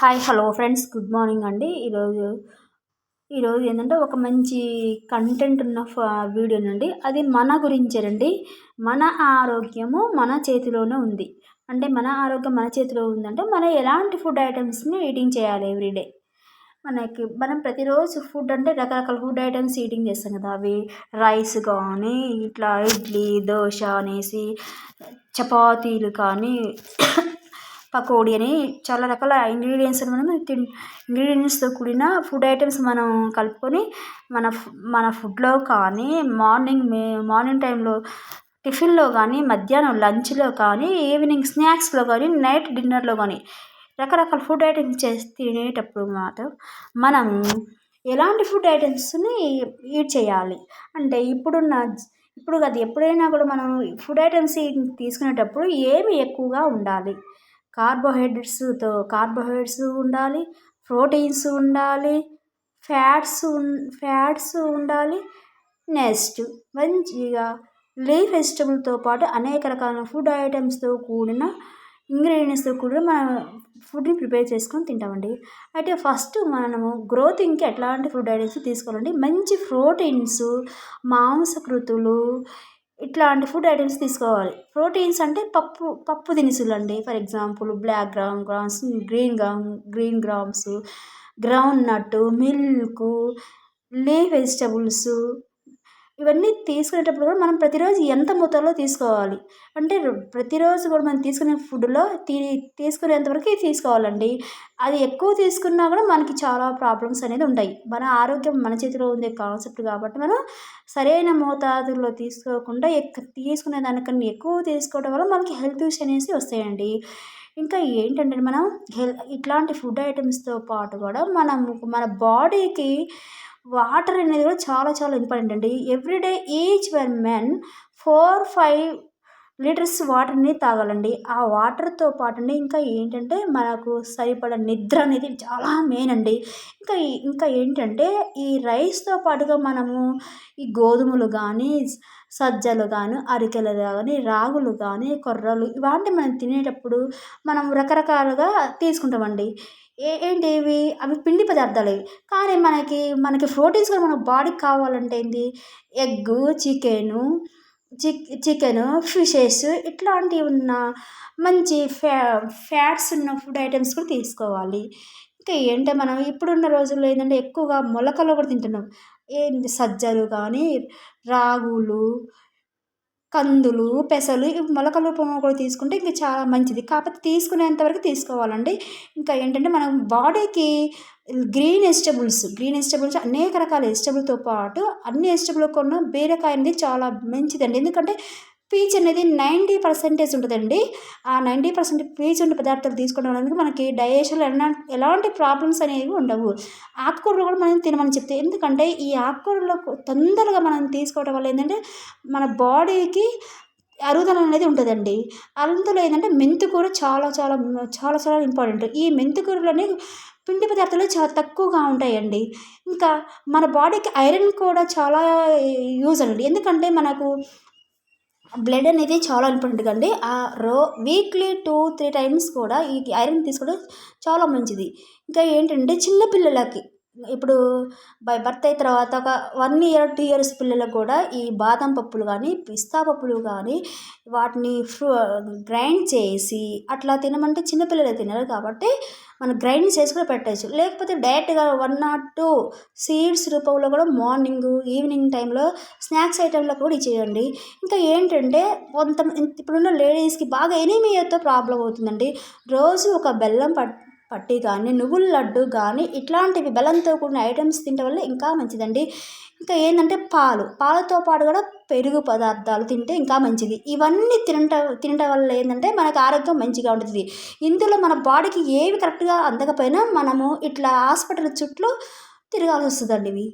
Hi hello friends. Good morning అండి. ఈరోజు ఈరోజు ఏంటంటే ఒక మంచి కంటెంట్ ఉన్న వీడియో నుండి. అది మన గురించేనండి మన ఆరోగ్యము మన చేతిలోనే ఉంది. అంటే మన ఆరోగ్యం మన చేతిలో ఉందంటే మనం ఎలాంటి ఫుడ్ ఐటమ్స్ని ఈటింగ్ చేయాలి ఎవ్రీడే మనకి మనం ప్రతిరోజు ఫుడ్ అంటే రకరకాల ఫుడ్ ఐటమ్స్ ఈటింగ్ చేస్తాం కదా. అవి రైస్ కానీ ఇట్లా ఇడ్లీ దోశ అనేసి చపాతీలు కానీ పకోడీ అని చాలా రకాల ఇంగ్రీడియంట్స్ మనం తిన్ ఇంగ్రీడియంట్స్తో కూడిన ఫుడ్ ఐటమ్స్ మనం కలుపుకొని మన మన ఫుడ్లో కానీ మార్నింగ్ మే మార్నింగ్ టైంలో టిఫిన్లో కానీ మధ్యాహ్నం లంచ్లో కానీ ఈవినింగ్ స్నాక్స్లో కానీ నైట్ డిన్నర్లో కానీ రకరకాల ఫుడ్ ఐటమ్స్ చేసి తినేటప్పుడు మాత్రం మనం ఎలాంటి ఫుడ్ ఐటమ్స్ని ఈడ్ చేయాలి? అంటే ఇప్పుడున్న ఇప్పుడు కాదు ఎప్పుడైనా కూడా మనం ఫుడ్ ఐటమ్స్ తీసుకునేటప్పుడు ఏమి ఎక్కువగా ఉండాలి? కార్బోహైడ్రేట్స్తో కార్బోహైడ్రేట్స్ ఉండాలి ప్రోటీన్స్ ఉండాలి ఫ్యాట్స్ ఫ్యాట్స్ ఉండాలి. నెక్స్ట్ మంచిగా లీఫ్ వెజిటబుల్తో పాటు అనేక రకాల ఫుడ్ ఐటమ్స్తో కూడిన ఇంగ్రీడియంట్స్తో కూడిన మనం ఫుడ్ని ప్రిపేర్ చేసుకొని తింటామండి. అయితే ఫస్ట్ మనము గ్రోతింగ్కి ఎట్లాంటి ఫుడ్ ఐటమ్స్ తీసుకోవాలండి మంచి ప్రోటీన్స్ మాంసకృతులు ఇట్లాంటి ఫుడ్ ఐటమ్స్ తీసుకోవాలి. ప్రోటీన్స్ అంటే పప్పు పప్పు దినుసులు అండి for example black gram grams green gram green grams ground nut milk leaf vegetables ఇవన్నీ తీసుకునేటప్పుడు కూడా మనం ప్రతిరోజు ఎంత మొత్తంలో తీసుకోవాలి? అంటే ప్రతిరోజు కూడా మనం తీసుకునే ఫుడ్లో తీ తీసుకునేంతవరకు తీసుకోవాలండి. అది ఎక్కువ తీసుకున్నా కూడా మనకి చాలా ప్రాబ్లమ్స్ అనేది ఉంటాయి. మన ఆరోగ్యం మన చేతిలో ఉండే కాన్సెప్ట్ కాబట్టి మనం సరైన మోతాదులో తీసుకోకుండా ఎక్కువ తీసుకునే దానికన్నా ఎక్కువ తీసుకోవడం వల్ల మనకి హెల్త్ ఇష్యూస్ అనేసి వస్తాయండి. ఇంకా ఏంటంటే మనం హెల్ ఇట్లాంటి ఫుడ్ ఐటమ్స్తో పాటు కూడా మనం మన బాడీకి వాటర్ అనేది కూడా చాలా చాలా ఇంపార్టెంట్ అండి. Everyday each one men four five litres వాటర్ని తాగాలండి. ఆ వాటర్తో పాటు ఇంకా ఏంటంటే మనకు సరిపడ నిద్ర అనేది చాలా మెయిన్ అండి. ఇంకా ఇంకా ఏంటంటే ఈ రైస్తో పాటుగా మనము ఈ గోధుమలు కానీ సజ్జలు కానీ అరికెలు కానీ రాగులు కానీ కొర్రలు ఇలాంటివి మనం తినేటప్పుడు మనం రకరకాలుగా తీసుకుంటామండి. ఏ ఏంటివి? అవి పిండి పదార్థాలు. కానీ మనకి మనకి ప్రోటీన్స్ కూడా మన బాడీకి కావాలంటే ఏంటి? Egg chicken chick chicken fishes ఇట్లాంటివి ఉన్న మంచి ఫ్యా ఫ్యాట్స్ ఉన్న ఫుడ్ ఐటమ్స్ కూడా తీసుకోవాలి. ఇంకా ఏంటంటే మనం ఇప్పుడున్న రోజుల్లో ఏంటంటే ఎక్కువగా మొలకలు కూడా తింటున్నాం. ఏంటి సజ్జలు కానీ రాగులు కందులు పెసలు ఇవి మొలకల రూపంలో కూడా తీసుకుంటే ఇంకా చాలా మంచిది. కాకపోతే తీసుకునేంత వరకు తీసుకోవాలండి. ఇంకా ఏంటంటే మనం బాడీకి గ్రీన్ వెజిటబుల్స్ గ్రీన్ వెజిటబుల్స్ అనేక రకాల వెజిటబుల్తో పాటు అన్ని వెజిటబుల్ కొన్న బీరకాయ అనేది చాలా మంచిదండి. ఎందుకంటే పీచ్ అనేది నైంటీ పర్సెంటేజ్ ఉంటుందండి. ఆ నైంటీ పర్సెంట్ పీచ్ ఉన్న పదార్థాలు తీసుకోవడం వల్ల మనకి డైజెషన్లో ఎలాంటి ప్రాబ్లమ్స్ అనేవి ఉండవు. ఆకుకూరలు కూడా మనం తినమని చెప్తే ఎందుకంటే ఈ ఆకుకూరలో తొందరగా మనం తీసుకోవడం వల్ల ఏంటంటే మన బాడీకి అరుగుదల అనేది ఉంటుందండి. అందులో ఏంటంటే మెంతికూర చాలా చాలా చాలా చాలా ఇంపార్టెంట్. ఈ మెంతికూరలోనే పిండి పదార్థాలు చాలా తక్కువగా ఉంటాయండి. ఇంకా మన బాడీకి ఐరన్ కూడా చాలా యూజ్ అండి. ఎందుకంటే మనకు బ్లడ్ అనేది చాలా ఇంపార్టెంట్ అండి ఆ రో వీక్లీ టూ త్రీ టైమ్స్ కూడా ఈ ఐరన్ తీసుకోవడం చాలా మంచిది. ఇంకా ఏంటంటే చిన్నపిల్లలకి ఇప్పుడు బై బర్త్ అయిన తర్వాత ఒక వన్ ఇయర్ టూ ఇయర్స్ పిల్లలకు కూడా ఈ బాదం పప్పులు కానీ పిస్తా పప్పులు కానీ వాటిని ఫ్రూ గ్రైండ్ చేసి అట్లా తినమంటే చిన్నపిల్లలు తినరు కాబట్టి మనం గ్రైండ్ చేసి కూడా పెట్టచ్చు. లేకపోతే డైరెక్ట్గా వన్ నాట్ టూ సీడ్స్ రూపంలో కూడా మార్నింగ్ ఈవినింగ్ టైంలో స్నాక్స్ ఐటెంలో కూడా ఇచ్చేయండి. ఇంకా ఏంటంటే కొంత ఇప్పుడున్న లేడీస్కి బాగా ఎనీమియాతో ప్రాబ్లం అవుతుందండి. రోజు ఒక బెల్లం పట్ పట్టి కానీ నువ్వుల లడ్డు కానీ ఇట్లాంటివి బెల్లంతో కూడిన ఐటమ్స్ తినడం వల్ల ఇంకా మంచిదండి. ఇంకా ఏంటంటే పాలు. పాలతో పాటు కూడా పెరుగు పదార్థాలు తింటే ఇంకా మంచిది. ఇవన్నీ తినట తినటం వల్ల ఏంటంటే మనకు ఆరోగ్యం మంచిగా ఉంటుంది. ఇందులో మన బాడీకి ఏవి కరెక్ట్గా అందకపోయినా మనము ఇట్లా హాస్పిటల్ చుట్టూ తిరగాల్సి వస్తుందండి ఇవి.